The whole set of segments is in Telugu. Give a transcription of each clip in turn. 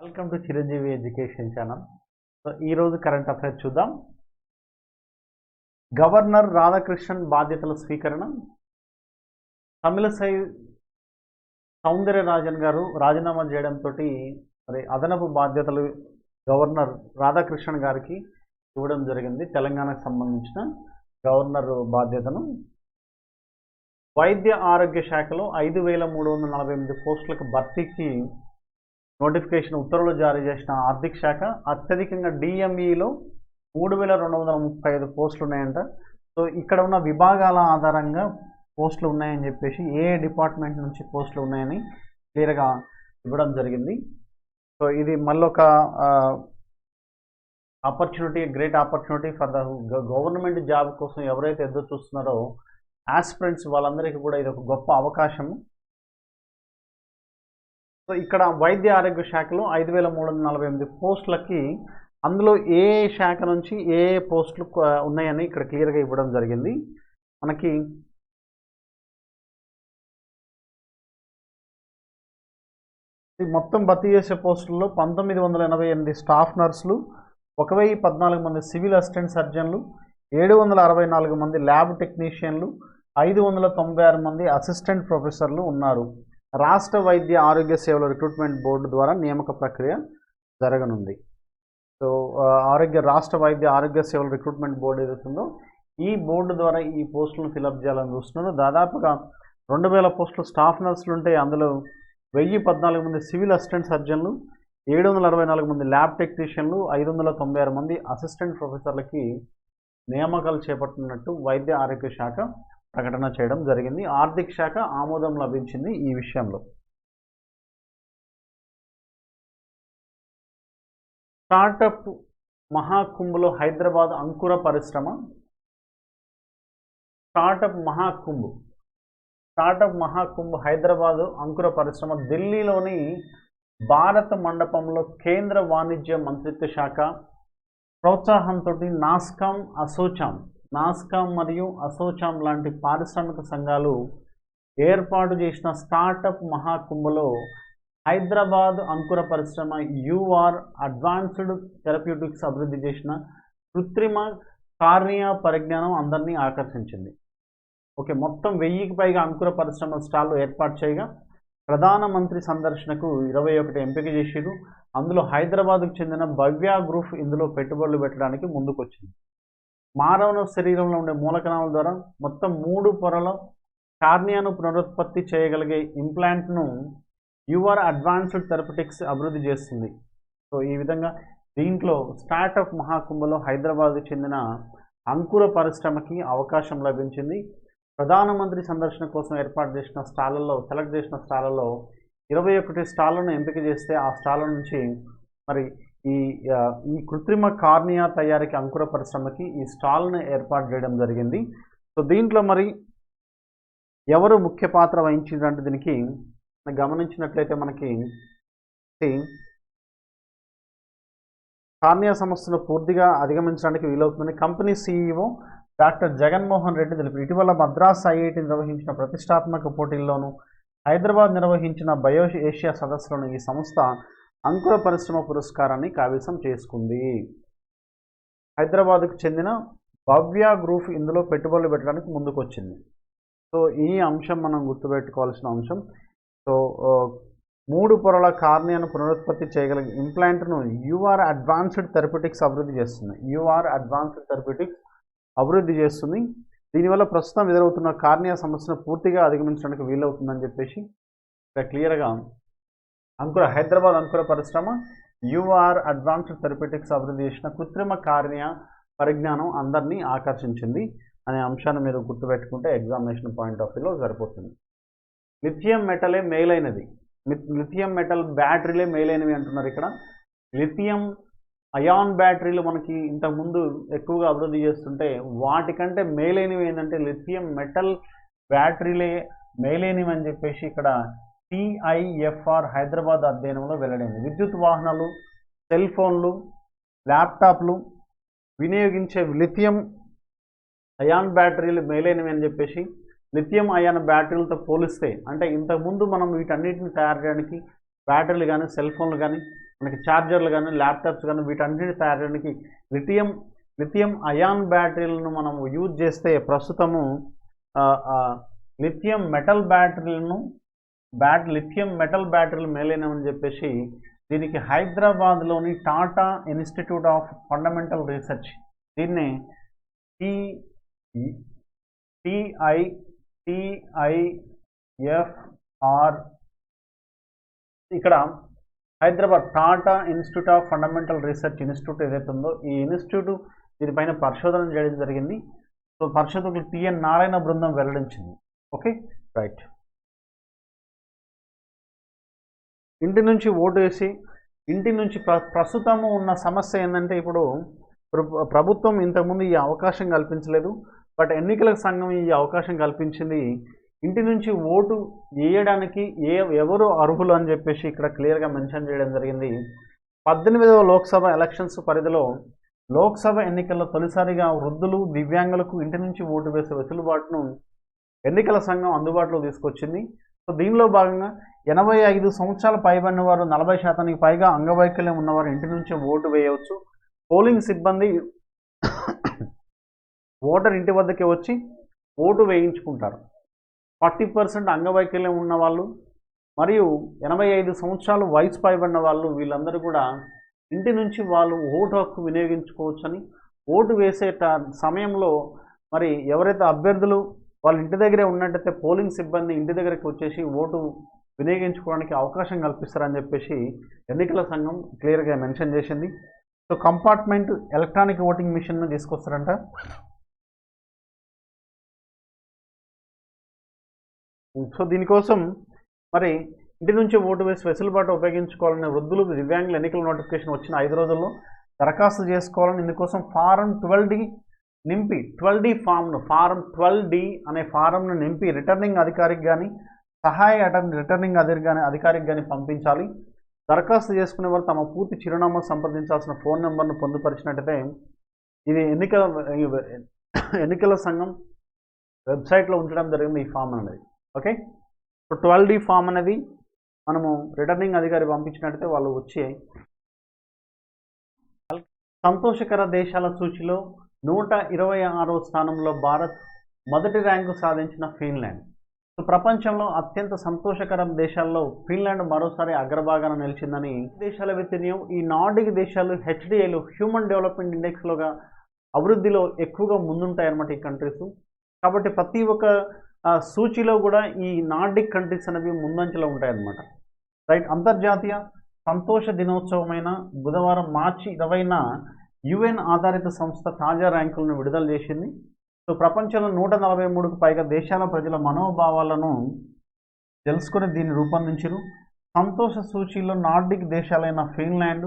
Welcome to Chiranjeevi education channel so ఈరోజు కరెంట్ అఫైర్స్ చూద్దాం. గవర్నర్ రాధాకృష్ణన్ బాధ్యతల స్వీకరణ. తమిళసై సౌందర్యరాజన్ గారు రాజీనామా చేయడంతో మరి అదనపు బాధ్యతలు గవర్నర్ రాధాకృష్ణన్ గారికి ఇవ్వడం జరిగింది. తెలంగాణకు సంబంధించిన గవర్నర్ బాధ్యతను. వైద్య ఆరోగ్య శాఖలో ఐదు వేల మూడు వందల నలభై ఎనిమిది పోస్టులకు భర్తీకి నోటిఫికేషన్ ఉత్తర్వులు జారీ చేసిన ఆర్థిక శాఖ అత్యధికంగా డిఎంఈలో మూడు వేల రెండు వందల ముప్పై ఐదు పోస్టులు ఉన్నాయంట సో ఇక్కడ ఉన్న విభాగాల ఆధారంగా పోస్టులు ఉన్నాయని చెప్పేసి ఏ డిపార్ట్మెంట్ నుంచి పోస్టులు ఉన్నాయని క్లియర్గా ఇవ్వడం జరిగింది. సో ఇది మళ్ళొక opportunity great opportunity for the government job కోసం ఎవరైతే ఎదురు చూస్తున్నారో ఆస్పిరెంట్స్ వాళ్ళందరికీ కూడా ఇది ఒక గొప్ప అవకాశము. సో ఇక్కడ వైద్య ఆరోగ్య శాఖలో ఐదు వేల మూడు వందల నలభై ఎనిమిది పోస్టులకి అందులో ఏ శాఖ నుంచి ఏ ఏ పోస్టులు ఉన్నాయని ఇక్కడ క్లియర్గా ఇవ్వడం జరిగింది. మనకి మొత్తం భర్తీ చేసే పోస్టుల్లో పంతొమ్మిది వందల ఎనభై ఎనిమిది స్టాఫ్ నర్సులు ఒక వెయ్యి పద్నాలుగు మంది సివిల్ అసిస్టెంట్ సర్జన్లు ఏడు వందల అరవై నాలుగు మంది ల్యాబ్ టెక్నీషియన్లు ఐదు వందల తొంభై ఆరు మంది అసిస్టెంట్ ప్రొఫెసర్లు ఉన్నారు. రాష్ట్ర వైద్య ఆరోగ్య సేవల రిక్రూట్మెంట్ బోర్డు ద్వారా నియామక ప్రక్రియ జరగనుంది. సో ఆరోగ్య రాష్ట్ర వైద్య ఆరోగ్య సేవల రిక్రూట్మెంట్ బోర్డు ఏదైతుందో ఈ బోర్డు ద్వారా ఈ పోస్టులను ఫిలప్ చేయాలని చూస్తున్నారు. దాదాపుగా రెండు వేల పోస్టులు స్టాఫ్ నర్సులు ఉంటే అందులో వెయ్యి పద్నాలుగు మంది సివిల్ అసిస్టెంట్ సర్జన్లు ఏడు వందల అరవై నాలుగు మంది ల్యాబ్ టెక్నీషియన్లు ఐదు వందల తొంభై ఆరు మంది అసిస్టెంట్ ప్రొఫెసర్లకి నియామకాలు చేపట్టినట్టు వైద్య ఆరోగ్య శాఖ ప్రకటన చేయడం జరిగింది. ఆర్థిక శాఖ ఆమోదం లభించింది ఈ విషయంలో. స్టార్టప్ మహాకుంభలో హైదరాబాద్ అంకుర పరిశ్రమ. స్టార్టప్ మహాకుంభ్. స్టార్టప్ మహాకుంభ్ హైదరాబాద్ అంకుర పరిశ్రమ ఢిల్లీలోని భారత మండపంలో కేంద్ర వాణిజ్య మంత్రిత్వ శాఖ. ప్రోత్సాహంతో నాస్కామ్ అసోచామ్ నాస్కామ్ మరియు అసోచామ్ లాంటి పారిశ్రామిక సంఘాలు ఏర్పాటు చేసిన స్టార్టప్ మహాకుంభలో హైదరాబాద్ అంకుర పరిశ్రమ యూఆర్ అడ్వాన్స్డ్ థెరప్యూటిక్స్ అభివృద్ధి చేసిన కృత్రిమ కార్నియా పరిజ్ఞానం అందరినీ ఆకర్షించింది. ఓకే మొత్తం వెయ్యికి పైగా అంకుర పరిశ్రమ స్టాళ్ళు ఏర్పాటు చేయగా ప్రధానమంత్రి సందర్శనకు ఇరవై ఒకటి ఎంపిక చేసిరు అందులో హైదరాబాద్కు చెందిన భవ్య గ్రూప్ ఇందులో పెట్టుబడులు పెట్టడానికి ముందుకొచ్చింది. మానవ శరీరంలో ఉండే మూలకణాల ద్వారా మొత్తం మూడు పొరల కార్నియాను పునరుత్పత్తి చేయగలిగే ఇంప్లాంట్ను యువర్ అడ్వాన్స్డ్ థెరపటిక్స్ అభివృద్ధి చేస్తుంది. సో ఈ విధంగా దీంట్లో స్టార్టప్ మహాకుంభలో హైదరాబాద్కు చెందిన అంకుర పరిశ్రమకి అవకాశం లభించింది. ప్రధానమంత్రి సందర్శన కోసం ఏర్పాటు చేసిన స్టాళ్ళలో సెలెక్ట్ చేసిన స్టాళ్ళలో ఇరవై ఒకటి స్టాళ్ళను ఎంపిక చేస్తే ఆ స్టాళ్ళ నుంచి మరి ఈ ఈ కృత్రిమ కార్నియా తయారీకి అంకుర పరిశ్రమకి ఈ స్టాల్ను ఏర్పాటు చేయడం జరిగింది. సో దీంట్లో మరి ఎవరు ముఖ్య పాత్ర వహించిందంటే దీనికి గమనించినట్లయితే మనకి కార్నియా సమస్యను పూర్తిగా అధిగమించడానికి వీలవుతుందని company CEO doctor Jaganmohan Reddy తెలిపారు. ఇటీవల మద్రాస్ ఐఐటి నిర్వహించిన ప్రతిష్టాత్మక పోటీల్లోనూ హైదరాబాద్ నిర్వహించిన బయో ఏషియా సదస్సులోను ఈ సంస్థ అంకుర పరిశ్రమ పురస్కారాన్ని కావ్యసం చేసుకుంది. హైదరాబాద్కు చెందిన భవ్య గ్రూప్ ఇందులో పెట్టుబడులు పెట్టడానికి ముందుకొచ్చింది. సో ఈ అంశం మనం గుర్తుపెట్టుకోవాల్సిన అంశం. సో మూడు పొరల కార్నియాను పునరుత్పత్తి చేయగలిగే ఇంప్లాంట్ను యూఆర్ అడ్వాన్స్డ్ థెరపెటిక్స్ అభివృద్ధి చేస్తుంది. యూఆర్ అడ్వాన్స్డ్ థెరపెటిక్స్ అభివృద్ధి చేస్తుంది. దీనివల్ల ప్రస్తుతం ఎదురవుతున్న కార్నియా సమస్యను పూర్తిగా అధిగమించడానికి వీలవుతుందని చెప్పేసి ఇక్కడ క్లియర్గా అంకుర హైదరాబాద్ అంకుర పరిశ్రమ యూఆర్ అడ్వాన్స్డ్ థెరపెటిక్స్ అభివృద్ధి చేసిన కృత్రిమ కార్య పరిజ్ఞానం అందరినీ ఆకర్షించింది అనే అంశాన్ని మీరు గుర్తుపెట్టుకుంటే ఎగ్జామినేషన్ పాయింట్ ఆఫ్ వ్యూలో సరిపోతుంది. లిథియం మెటలే మేలైనది. లిథియం మెటల్ బ్యాటరీలే మేలైనవి అంటున్నారు ఇక్కడ. లిథియం అయాన్ బ్యాటరీలు మనకి ఇంతకుముందు ఎక్కువగా అభివృద్ధి చేస్తుంటే వాటికంటే మేలైనవి ఏంటంటే లిథియం మెటల్ బ్యాటరీలే మేలైనవి అని చెప్పేసి ఇక్కడ టిఐఎఫ్ఆర్ హైదరాబాద్ అధ్యయనంలో వెల్లడైంది. విద్యుత్ వాహనాలు సెల్ ఫోన్లు ల్యాప్టాప్లు వినియోగించే లిథియం అయాన్ బ్యాటరీలు మేలైనవి అని చెప్పేసి లిథియం అయాన్ బ్యాటరీలతో పోలిస్తే అంటే ఇంతకుముందు మనం వీటన్నిటిని తయారు చేయడానికి బ్యాటరీలు కానీ సెల్ ఫోన్లు కానీ మనకి ఛార్జర్లు కానీ ల్యాప్టాప్స్ కానీ వీటన్నిటిని తయారు చేయడానికి లిథియం లిథియం అయాన్ బ్యాటరీలను మనం యూజ్ చేస్తే ప్రస్తుతము లిథియం మెటల్ బ్యాటరీలను బ్యాట్ లిథియం మెటల్ బ్యాటరీలు మేలైనవని చెప్పేసి దీనికి హైదరాబాద్లోని Tata institute of fundamental research దీన్ని టి టిఐ టిఐఎఫ్ఆర్ ఇక్కడ Hyderabad Tata institute of fundamental research institute ఏదైతే ఉందో ఈ ఇన్స్టిట్యూట్ దీనిపైన పరిశోధన చేయడం జరిగింది. సో పరిశోధకులు టిఎన్ నారాయణ బృందం వెల్లడించింది. ఓకే? రైట్. ఇంటి నుంచి ఓటు వేసి ఇంటి నుంచి ప్ర ప్రస్తుతము ఉన్న సమస్య ఏంటంటే ఇప్పుడు ప్ర- ప్రభుత్వం ఇంతకుముందు ఈ అవకాశం కల్పించలేదు బట్ ఎన్నికల సంఘం ఈ అవకాశం కల్పించింది. ఇంటి నుంచి ఓటు వేయడానికి ఏ ఎవరు అర్హులు అని చెప్పేసి ఇక్కడ క్లియర్గా మెన్షన్ చేయడం జరిగింది. పద్దెనిమిదవ లోక్సభ ఎలక్షన్స్ పరిధిలో లోక్సభ ఎన్నికల్లో తొలిసారిగా వృద్ధులు దివ్యాంగులకు ఇంటి నుంచి ఓటు వేసే వెసులుబాటును ఎన్నికల సంఘం అందుబాటులో తీసుకొచ్చింది. సో దీనిలో భాగంగా ఎనభై ఐదు సంవత్సరాల పైబడిన వారు నలభై శాతానికి పైగా అంగవైకల్యం ఉన్నవారు ఇంటి నుంచే ఓటు వేయవచ్చు. పోలింగ్ సిబ్బంది ఓటర్ ఇంటి వద్దకే వచ్చి ఓటు వేయించుకుంటారు. ఫార్టీ పర్సెంట్ అంగవైకల్యం ఉన్న వాళ్ళు మరియు ఎనభై ఐదు సంవత్సరాలు వయసు పైబడిన వాళ్ళు వీళ్ళందరూ కూడా ఇంటి నుంచి వాళ్ళు ఓటు హక్కు వినియోగించుకోవచ్చని ఓటు వేసే సమయంలో మరి ఎవరైతే అభ్యర్థులు వాళ్ళ ఇంటి దగ్గరే ఉన్నట్టయితే పోలింగ్ సిబ్బంది ఇంటి దగ్గరికి వచ్చేసి ఓటు వినియోగించుకోవడానికి అవకాశం కల్పిస్తారని చెప్పేసి ఎన్నికల సంఘం క్లియర్గా మెన్షన్ చేసింది. సో కంపార్ట్మెంట్ ఎలక్ట్రానిక్ ఓటింగ్ మిషన్ను తీసుకొస్తారంట. సో దీనికోసం మరి ఇంటి నుంచి ఓటు వేసి వెసులుబాటు ఉపయోగించుకోవాలనే వృద్ధులు దివ్యాంగుల ఎన్నికల నోటిఫికేషన్ వచ్చిన ఐదు రోజుల్లో దరఖాస్తు చేసుకోవాలని ఇందుకోసం ఫారం ట్వెల్వ్ డి నింపి ట్వెల్వ్ డి ఫామ్ను ఫారం ట్వెల్వ్ డి అనే ఫారంను నింపి రిటర్నింగ్ అధికారికి కానీ సహాయ అటర్న్ రిటర్నింగ్ అధికారి కానీ అధికారికి కానీ పంపించాలి. దరఖాస్తు చేసుకునే వారు తమ పూర్తి చిరునామా సంప్రదించాల్సిన ఫోన్ నెంబర్ను పొందుపరిచినట్టయితే ఇది ఎన్నికల ఎన్నికల సంఘం వెబ్సైట్లో ఉంచడం జరిగింది ఈ ఫామ్ అనేది. Okay? So twelve D form అనేది మనము రిటర్నింగ్ అధికారి పంపించినట్టయితే వాళ్ళు వచ్చి సంతోషకర దేశాల సూచిలో నూట ఇరవై ఆరో స్థానంలో భారత్ మొదటి ర్యాంకు సాధించిన ఫిన్లాండ్. సో ప్రపంచంలో అత్యంత సంతోషకర దేశాల్లో ఫిన్లాండ్ మరోసారి అగ్రభాగాన నిలిచిందని దేశాల వ్యతిరేయం ఈ నార్డిక్ దేశాలు హెచ్డిఐలు హ్యూమన్ డెవలప్మెంట్ ఇండెక్స్లోగా అభివృద్ధిలో ఎక్కువగా ముందుంటాయన్నమాట ఈ కంట్రీస్. కాబట్టి ప్రతి ఒక్క సూచిలో కూడా ఈ నార్డిక్ కంట్రీస్ అనేవి ముందంచెలో ఉంటాయన్నమాట. రైట్ అంతర్జాతీయ సంతోష దినోత్సవమైన బుధవారం మార్చి ఇరవైన యుఎన్ ఆధారిత సంస్థ తాజా ర్యాంకులను విడుదల చేసింది. సో ప్రపంచంలో నూట నలభై మూడుకు పైగా దేశాల ప్రజల మనోభావాలను తెలుసుకుని దీన్ని రూపొందించారు. సంతోష సూచీలో నార్డిక్ దేశాలైన ఫిన్లాండ్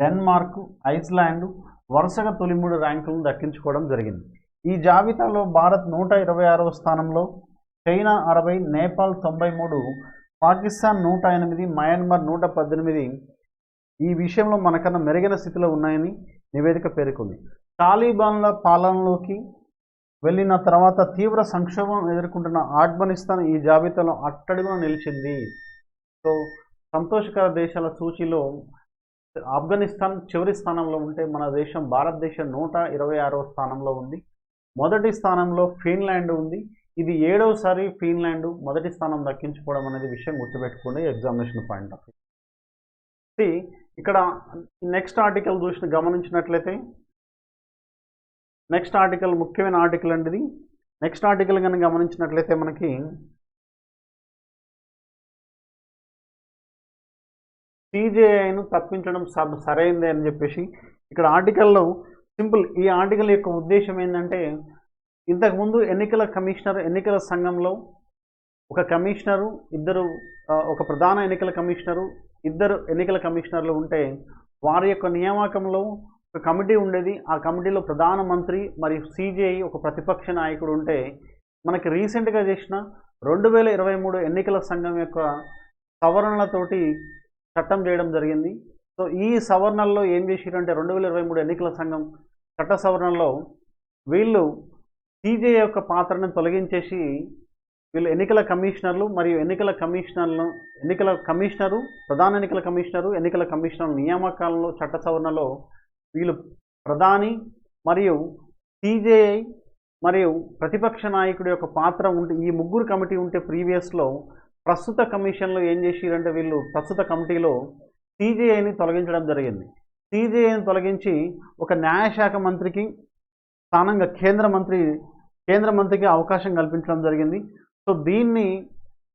డెన్మార్క్ ఐస్లాండ్ వరుసగా తొలి మూడు ర్యాంకులను దక్కించుకోవడం జరిగింది. ఈ జాబితాలో భారత్ నూట ఇరవై ఆరవ స్థానంలో చైనా అరవై నేపాల్ తొంభై మూడు పాకిస్తాన్ నూట ఎనిమిది మయన్మార్ నూట పద్దెనిమిది. ఈ విషయంలో మనకన్నా మెరుగైన స్థితిలో ఉన్నాయని నివేదిక పేర్కొంది. తాలిబాన్ల పాలనలోకి వెళ్ళిన తర్వాత తీవ్ర సంక్షోభం ఎదుర్కొంటున్న ఆఫ్ఘనిస్తాన్ ఈ జాబితాలో అట్టడుగున నిలిచింది. సో సంతోషకర దేశాల సూచిలో ఆఫ్ఘనిస్తాన్ చివరి స్థానంలో ఉంటే మన దేశం భారతదేశం నూట ఇరవై ఆరవ స్థానంలో ఉంది. మొదటి స్థానంలో ఫిన్లాండ్ ఉంది. ఇది ఏడవసారి ఫిన్లాండ్ మొదటి స్థానం దక్కించుకోవడం అనేది విషయం గుర్తుపెట్టుకోండి ఎగ్జామినేషన్ పాయింట్ ఆఫ్ వ్యూ ఇక్కడ నెక్స్ట్ ఆర్టికల్ చూసిన గమనించినట్లయితే నెక్స్ట్ ఆర్టికల్ ముఖ్యమైన ఆర్టికల్ అండి ఇది నెక్స్ట్ ఆర్టికల్ కనుక గమనించినట్లయితే మనకి సిజేఐను తప్పించడం సబ్ సరైందే అని చెప్పేసి ఇక్కడ ఆర్టికల్లో సింపుల్ ఈ ఆర్టికల్ యొక్క ఉద్దేశం ఏంటంటే ఇంతకుముందు ఎన్నికల కమిషనర్ ఎన్నికల సంఘంలో ఒక కమిషనరు ఇద్దరు ఒక ప్రధాన ఎన్నికల కమిషనరు ఇద్దరు ఎన్నికల కమిషనర్లు ఉంటే వారి యొక్క నియామకంలో ఒక కమిటీ ఉండేది. ఆ కమిటీలో ప్రధానమంత్రి మరియు సీజేఐ ఒక ప్రతిపక్ష నాయకుడు ఉంటే మనకి రీసెంట్గా చేసిన రెండు వేల ఇరవై మూడు ఎన్నికల సంఘం యొక్క సవరణలతోటి చట్టం చేయడం జరిగింది. సో ఈ సవరణల్లో ఏం చేసిరంటే రెండు వేల ఇరవై మూడు ఎన్నికల సంఘం చట్ట సవరణలో వీళ్ళు సీజే యొక్క పాత్రను తొలగించేసి వీళ్ళు ఎన్నికల కమిషనర్లు మరియు ఎన్నికల కమిషనర్లు ఎన్నికల కమిషనరు ప్రధాన ఎన్నికల కమిషనరు ఎన్నికల కమిషనర్ నియామకాలలో చట్ట సవరణలో వీళ్ళు ప్రధాని మరియు సిజేఐ మరియు ప్రతిపక్ష నాయకుడి యొక్క పాత్ర ఉంటే ఈ ముగ్గురు కమిటీ ఉంటే ప్రీవియస్లో ప్రస్తుత కమిషన్లో ఏం చేసిరంటే వీళ్ళు ప్రస్తుత కమిటీలో సిజేఐని తొలగించడం జరిగింది. సిజేఐని తొలగించి ఒక న్యాయశాఖ మంత్రికి స్థానంగా కేంద్ర మంత్రి కేంద్ర మంత్రికి అవకాశం కల్పించడం జరిగింది. సో దీన్ని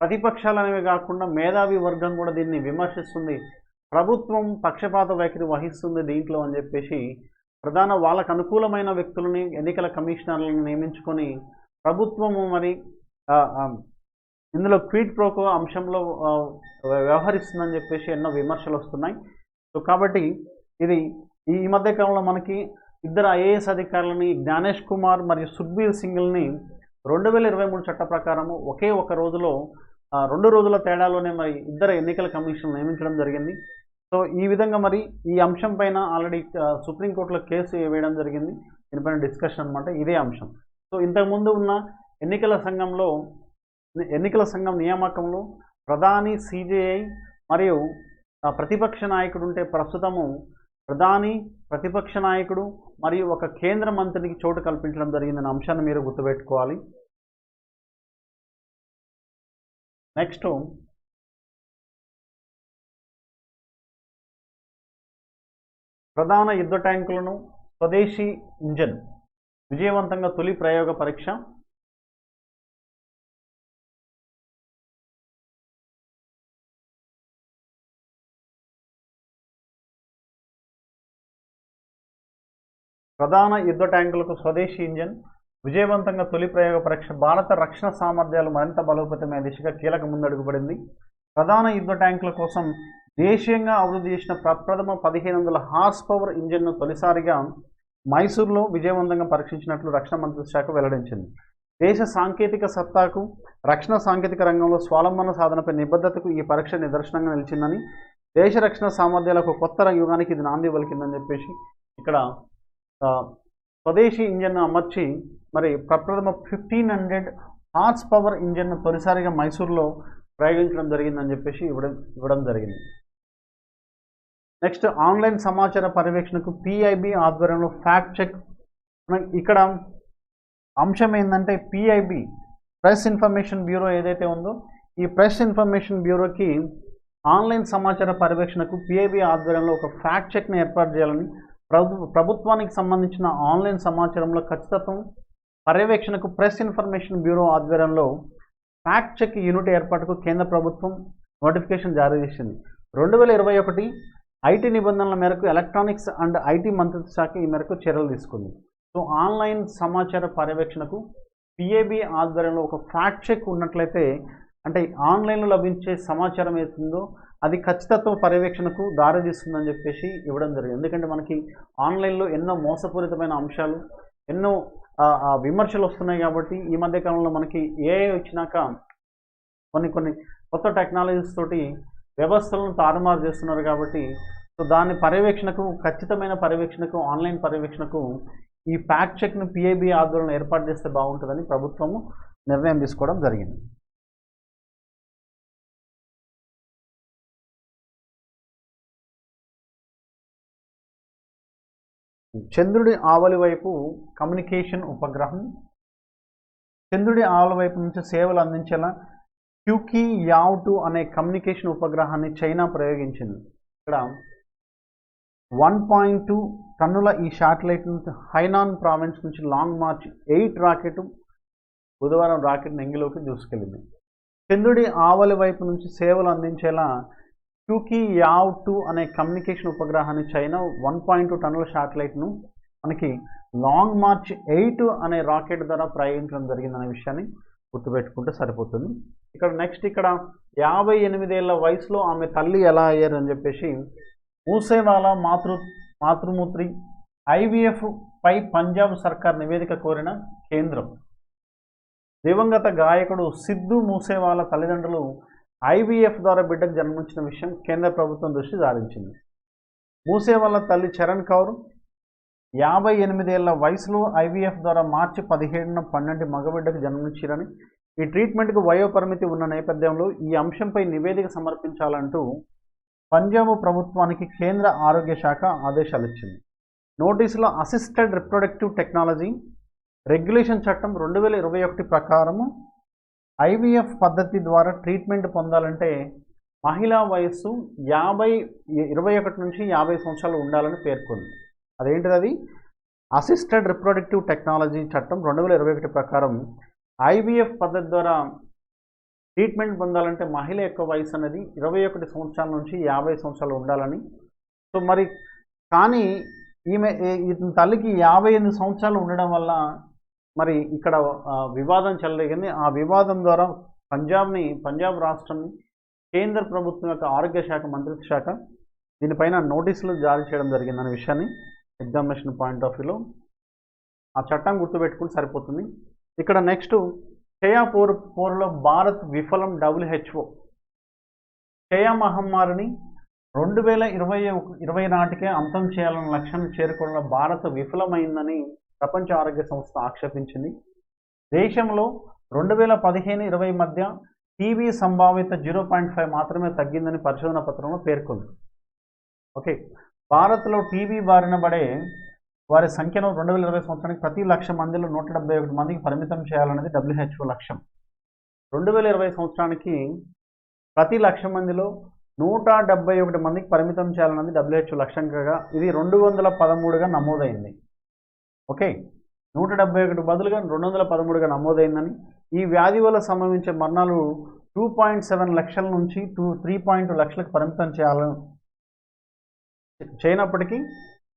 ప్రతిపక్షాలు అనేవి కాకుండా మేధావి వర్గం కూడా దీన్ని విమర్శిస్తుంది. ప్రభుత్వం పక్షపాత వైఖరి వహిస్తుంది దీంట్లో అని చెప్పేసి ప్రధాన వాళ్ళకు అనుకూలమైన వ్యక్తులని ఎన్నికల కమిషనర్లను నియమించుకొని ప్రభుత్వము మరి ఇందులో క్వీట్ ప్రోకో అంశంలో వ్యవహరిస్తుందని చెప్పేసి ఎన్నో విమర్శలు వస్తున్నాయి. సో కాబట్టి ఇది ఈ ఈ మధ్య కాలంలో మనకి ఇద్దరు ఐఏఎస్ అధికారులని జ్ఞానేష్ కుమార్ మరియు సుఖ్బీర్ సింగ్ని రెండు వేల ఇరవై మూడు చట్ట ప్రకారము ఒకే ఒక రోజులో రెండు రోజుల తేడాలోనే మరి ఇద్దరు ఎన్నికల కమిషన్ నియమించడం జరిగింది. సో ఈ విధంగా మరి ఈ అంశం పైన ఆల్రెడీ సుప్రీంకోర్టులో కేసు వేయడం జరిగింది. దీనిపైన డిస్కషన్ అనమాట ఇదే అంశం. సో ఇంతకుముందు ఉన్న ఎన్నికల సంఘంలో ఎన్నికల సంఘం నియామకంలో ప్రధాని సిజేఐ మరియు ప్రతిపక్ష నాయకుడు ఉంటే ప్రస్తుతము ప్రధాని ప్రతిపక్ష నాయకుడు మరియు ఒక కేంద్ర మంత్రికి చోటు కల్పించడం జరిగిందనే అంశాన్ని మీరు గుర్తుపెట్టుకోవాలి. నెక్స్ట్ ప్రధాన యుద్ధ ట్యాంకులను స్వదేశీ ఇంజన్ విజయవంతంగా తొలి ప్రయోగ పరీక్ష ప్రధాన యుద్ధ ట్యాంకులకు స్వదేశీ ఇంజన్ విజయవంతంగా తొలి ప్రయోగ పరీక్ష భారత రక్షణ సామర్థ్యాలు మరింత బలోపేతమైన దిశగా కీలక ముందడుగు పడింది ప్రధాన యుద్ధ ట్యాంకుల కోసం దేశీయంగా అభివృద్ధి చేసిన ప్రప్రథమ పదిహేను వందల హార్స్ పవర్ ఇంజన్ను తొలిసారిగా మైసూర్లో విజయవంతంగా పరీక్షించినట్లు రక్షణ మంత్రిత్వ శాఖ వెల్లడించింది. దేశ సాంకేతిక సత్తాకు రక్షణ సాంకేతిక రంగంలో స్వాలంబన సాధనపై నిబద్ధతకు ఈ పరీక్ష నిదర్శనంగా నిలిచిందని దేశ రక్షణ సామర్థ్యాలకు కొత్త యుగానికి ఇది నాంది పలికిందని చెప్పేసి ఇక్కడ స్వదేశీ ఇంజన్ను అమర్చి మరి ప్రప్రథమ ఫిఫ్టీన్ హండ్రెడ్ హార్స్ పవర్ ఇంజన్ను తొలిసారిగా మైసూర్లో ప్రయోగించడం జరిగిందని చెప్పేసి ఇవ్వడం ఇవ్వడం జరిగింది. నెక్స్ట్ ఆన్లైన్ సమాచార పర్యవేక్షణకు పిఐబి ఆధ్వర్యంలో ఫ్యాక్ట్ చెక్. ఇక్కడ అంశం ఏంటంటే పిఐబి ప్రెస్ ఇన్ఫర్మేషన్ బ్యూరో ఏదైతే ఉందో ఈ ప్రెస్ ఇన్ఫర్మేషన్ బ్యూరోకి ఆన్లైన్ సమాచార పర్యవేక్షణకు పిఐబి ఆధ్వర్యంలో ఒక ఫ్యాక్ట్ చెక్ని ఏర్పాటు చేయాలని ప్రభు ప్రభుత్వానికి సంబంధించిన ఆన్లైన్ సమాచారంలో ఖచ్చితత్వం పర్యవేక్షణకు ప్రెస్ ఇన్ఫర్మేషన్ బ్యూరో ఆధ్వర్యంలో ఫ్యాక్ట్ చెక్ యూనిట్ ఏర్పాటుకు కేంద్ర ప్రభుత్వం నోటిఫికేషన్ జారీ చేసింది. రెండు వేల ఇరవై ఒకటి ఐటీ నిబంధనల మేరకు ఎలక్ట్రానిక్స్ అండ్ ఐటీ మంత్రిత్వ శాఖ ఈ మేరకు చర్యలు తీసుకుంది. సో ఆన్లైన్ సమాచార పర్యవేక్షణకు పిఏబి ఆధ్వర్యంలో ఒక ఫ్యాక్ట్ చెక్ ఉన్నట్లయితే అంటే ఆన్లైన్లో లభించే సమాచారం ఏతుందో అది ఖచ్చితత్వ పర్యవేక్షణకు దారితీస్తుందని చెప్పేసి ఇవ్వడం జరిగింది. ఎందుకంటే మనకి ఆన్లైన్లో ఎన్నో మోసపూరితమైన అంశాలు ఎన్నో విమర్శలు వస్తున్నాయి కాబట్టి ఈ మధ్య కాలంలో మనకి ఏఐ వచ్చినాక కొన్ని కొన్ని కొత్త టెక్నాలజీస్ తోటి వ్యవస్థలను తారుమారు చేస్తున్నారు కాబట్టి సో దాని పర్యవేక్షణకు ఖచ్చితమైన పర్యవేక్షణకు ఆన్లైన్ పర్యవేక్షణకు ఈ ఫ్యాక్ట్ చెక్ను పిఐబి ఆధ్వర్యంలో ఏర్పాటు చేస్తే బాగుంటుందని ప్రభుత్వము నిర్ణయం తీసుకోవడం జరిగింది. చంద్రుడి ఆవలి వైపు కమ్యూనికేషన్ ఉపగ్రహం చంద్రుడి ఆవలి వైపు నుంచి సేవలు అందించేలా క్యూకీ యావ్ టూ అనే కమ్యూనికేషన్ ఉపగ్రహాన్ని చైనా ప్రయోగించింది. ఇక్కడ వన్ పాయింట్ టూ టన్నుల ఈ శాటిలైట్ నుంచి హైనాన్ ప్రావిన్స్ నుంచి లాంగ్ మార్చ్ ఎయిట్ రాకెట్ బుధవారం రాకెట్ నెంగిలోకి దూసుకెళ్ళింది. చంద్రుడి ఆవలి వైపు నుంచి సేవలు అందించేలా క్యూకీ యావ్ టూ అనే కమ్యూనికేషన్ ఉపగ్రహాన్ని చైనా వన్ పాయింట్ టూ టన్నుల శాటిలైట్ను మనకి లాంగ్ మార్చ్ ఎయిట్ అనే రాకెట్ ద్వారా ప్రయోగించడం జరిగిందనే విషయాన్ని గుర్తుపెట్టుకుంటే సరిపోతుంది. ఇక్కడ నెక్స్ట్ ఇక్కడ యాభై ఎనిమిదేళ్ళ వయసులో ఆమె తల్లి ఎలా అయ్యారని చెప్పేసి మూసేవాల మాతృ మాతృమూత్రి ఐవీఎఫ్ పై పంజాబ్ సర్కార్ నివేదిక కోరిన కేంద్రం. దివంగత గాయకుడు సిద్ధు మూసేవాల తల్లిదండ్రులు ఐవీఎఫ్ ద్వారా బిడ్డకు జన్మించిన విషయం కేంద్ర ప్రభుత్వం దృష్టి సారించింది. మూసేవాల తల్లి చరణ్ కౌర్ యాభై ఎనిమిదేళ్ళ వయసులో ఐవీఎఫ్ ద్వారా మార్చి పదిహేడున పన్నెండు మగబిడ్డకు జన్మించారని ఈ ట్రీట్మెంట్కు వయోపరిమితి ఉన్న నేపథ్యంలో ఈ అంశంపై నివేదిక సమర్పించాలంటూ పంజాబ్ ప్రభుత్వానికి కేంద్ర ఆరోగ్య శాఖ ఆదేశాలు ఇచ్చింది. నోటీసులో అసిస్టెడ్ రిప్రొడక్టివ్ టెక్నాలజీ రెగ్యులేషన్ చట్టం రెండు వేల ఇరవై ఒకటి ప్రకారము ఐవీఎఫ్ పద్ధతి ద్వారా ట్రీట్మెంట్ పొందాలంటే మహిళా వయస్సు యాభై ఇరవై ఒకటి నుంచి యాభై సంవత్సరాలు ఉండాలని పేర్కొంది. అదేంటిది అది? అసిస్టెడ్ రిప్రొడక్టివ్ టెక్నాలజీ చట్టం రెండు వేల ఇరవై ఒకటి ప్రకారం ఐవీఎఫ్ పద్ధతి ద్వారా ట్రీట్మెంట్ పొందాలంటే మహిళ యొక్క వయసు అనేది ఇరవై ఒకటి సంవత్సరాల నుంచి యాభై సంవత్సరాలు ఉండాలని. సో మరి కానీ ఈమె ఇతని తల్లికి యాభై ఎనిమిది సంవత్సరాలు ఉండడం వల్ల మరి ఇక్కడ వివాదం చెలరేగింది ఆ వివాదం ద్వారా పంజాబ్ని పంజాబ్ రాష్ట్రాన్ని కేంద్ర ప్రభుత్వం యొక్క ఆరోగ్య శాఖ మంత్రిత్వ శాఖ దీనిపైన నోటీసులు జారీ చేయడం జరిగిందనే విషయాన్ని ఎగ్జామినేషన్ పాయింట్ ఆఫ్ వ్యూలో ఆ చట్టం గుర్తుపెట్టుకుని సరిపోతుంది. ఇక్కడ నెక్స్ట్ క్షయ పోర్లో భారత్ విఫలం డబ్ల్యూహెచ్ఓ. క్షయ మహమ్మారిని రెండు వేల ఇరవై ఇరవై నాటికే అంతం చేయాలన్న లక్ష్యాన్ని చేరుకోవడంలో భారత్ విఫలమైందని ప్రపంచ ఆరోగ్య సంస్థ ఆక్షేపించింది. దేశంలో రెండు వేల పదిహేను ఇరవై మధ్య టీబీ సంభావ్యత జీరో పాయింట్ ఫైవ్ మాత్రమే తగ్గిందని పరిశోధన పత్రంలో పేర్కొంది. ఓకే భారత్లో టీబీ బారిన పడే వారి సంఖ్యను రెండు వేల ఇరవై సంవత్సరానికి ప్రతి లక్ష మందిలో నూట డెబ్బై ఒకటి మందికి పరిమితం చేయాలనేది డబ్ల్యూహెచ్ఓ లక్ష్యం. రెండు వేల ఇరవై సంవత్సరానికి ప్రతి లక్ష మందిలో నూట డెబ్బై ఒకటి మందికి పరిమితం చేయాలన్నది డబ్ల్యూహెచ్ఓ లక్ష్యంగా ఇది రెండు వందల పదమూడుగా నమోదైంది. ఓకే. నూట డెబ్బై ఒకటి బదులుగా రెండు వందల పదమూడుగా నమోదైందని. ఈ వ్యాధి వల్ల సంభవించే మరణాలు టూ పాయింట్ సెవెన్ లక్షల నుంచి టూ త్రీ పాయింట్ లక్షలకు పరిమితం చేయాలని చేయనప్పటికీ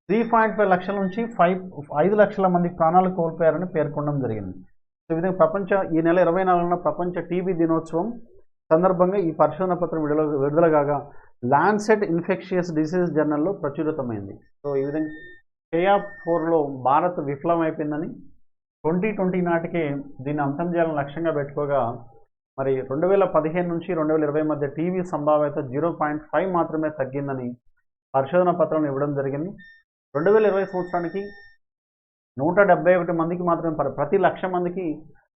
త్రీ పాయింట్ ఫైవ్ లక్షల నుంచి ఫైవ్ ఐదు లక్షల మంది ప్రాణాలు కోల్పోయారని పేర్కొనడం జరిగింది. సో ఈ విధంగా ప్రపంచ ఈ నెల ఇరవై నాలుగున ప్రపంచ టీబీ దినోత్సవం సందర్భంగా ఈ పరిశోధన పత్రం విడుదల విడుదల కాగా ల్యాన్సెట్ ఇన్ఫెక్షియస్ డిసీజ్ జర్నల్లో ప్రచురితమైంది. సో ఈ విధంగా కేఆర్ ఫోర్లో భారత్ విఫలమైపోయిందని ట్వంటీ ట్వంటీ నాటికే దీన్ని అంతం చేయాలని లక్ష్యంగా పెట్టుకోగా మరి రెండు వేల పదిహేను నుంచి రెండు వేల ఇరవై మధ్య టీవీ సంభావ్యత జీరో పాయింట్ ఫైవ్ మాత్రమే తగ్గిందని పరిశోధన పత్రం ఇవ్వడం జరిగింది. రెండు వేల ఇరవై సంవత్సరానికి నూట డెబ్బై ఒకటి మందికి మాత్రమే ప్రతి లక్ష మందికి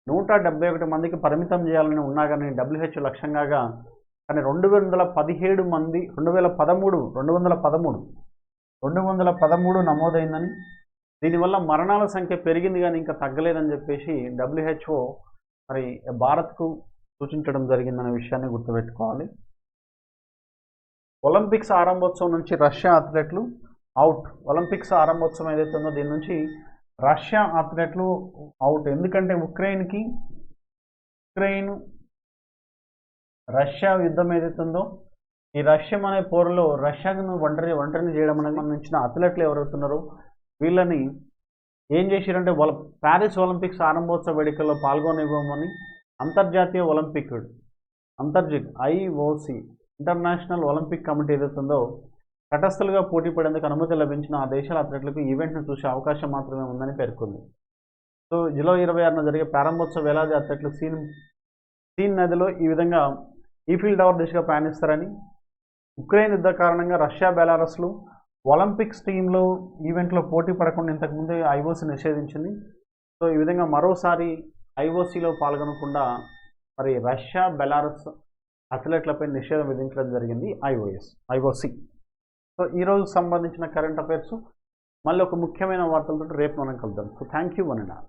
నూట డెబ్బై ఒకటి మందికి పరిమితం చేయాలని ఉన్నా కానీ డబ్ల్యూహెచ్ లక్ష్యంగా కానీ రెండు వందల పదిహేడు మంది రెండు వేల పదమూడు రెండు వందల పదమూడు రెండు వందల పదమూడు నమోదైందని. దీనివల్ల మరణాల సంఖ్య పెరిగింది కానీ ఇంకా తగ్గలేదని చెప్పేసి డబ్ల్యూహెచ్ఓ మరి భారత్కు సూచించడం జరిగిందనే విషయాన్ని గుర్తుపెట్టుకోవాలి. ఒలింపిక్స్ ఆరంభోత్సవం నుంచి రష్యా అథ్లెట్లు అవుట్. ఒలింపిక్స్ ఆరంభోత్సవం ఏదైతే ఉందో దీని నుంచి రష్యా అథ్లెట్లు అవుట్. ఎందుకంటే ఉక్రెయిన్కి ఉక్రెయిన్ రష్యా యుద్ధం ఏదైతే ఉందో ఈ రష్యం అనే పోరులో రష్యాను ఒంటరి ఒంటరిని చేయడం అనేది సంబంధించిన అథ్లెట్లు ఎవరవుతున్నారు వీళ్ళని ఏం చేశారంటే ఒల ప్యారిస్ ఒలింపిక్స్ ఆరంభోత్సవ వేడుకల్లో పాల్గొనివ్వమని అంతర్జాతీయ ఒలింపిక్ అంతర్జిత్ ఐఓసి ఇంటర్నేషనల్ ఒలింపిక్ కమిటీ ఏదైతుందో తటస్థలుగా తటస్థులుగా పోటీ పడేందుకు అనుమతి లభించిన ఆ దేశాల అథ్లెట్లకు ఈవెంట్ను చూసే అవకాశం మాత్రమే ఉందని పేర్కొంది. సో జూలై ఇరవై ఆరున జరిగే ప్రారంభోత్సవ వేలాది అథ్లెట్లు సీన్ సీన్ నదిలో ఈ విధంగా ఈఫిల్ టవర్ దిశగా ప్రయాణిస్తారని ఉక్రెయిన్ యుద్ధ కారణంగా రష్యా బెలారస్లు ఒలింపిక్స్ టీంలో ఈవెంట్లో పోటీ పడకుండా ఇంతకుముందే ఐఓసీ నిషేధించింది. సో ఈ విధంగా మరోసారి ఐఓసీలో పాల్గొనకుండా మరి రష్యా బెలారస్ అథ్లెట్లపై నిషేధం విధించడం జరిగింది ఐఓఎస్ ఐఓసి. సో ఈరోజు సంబంధించిన కరెంట్ అఫైర్స్ మళ్ళీ ఒక ముఖ్యమైన వార్తలతో రేపు మనం కలుద్దాం. So thank you one and all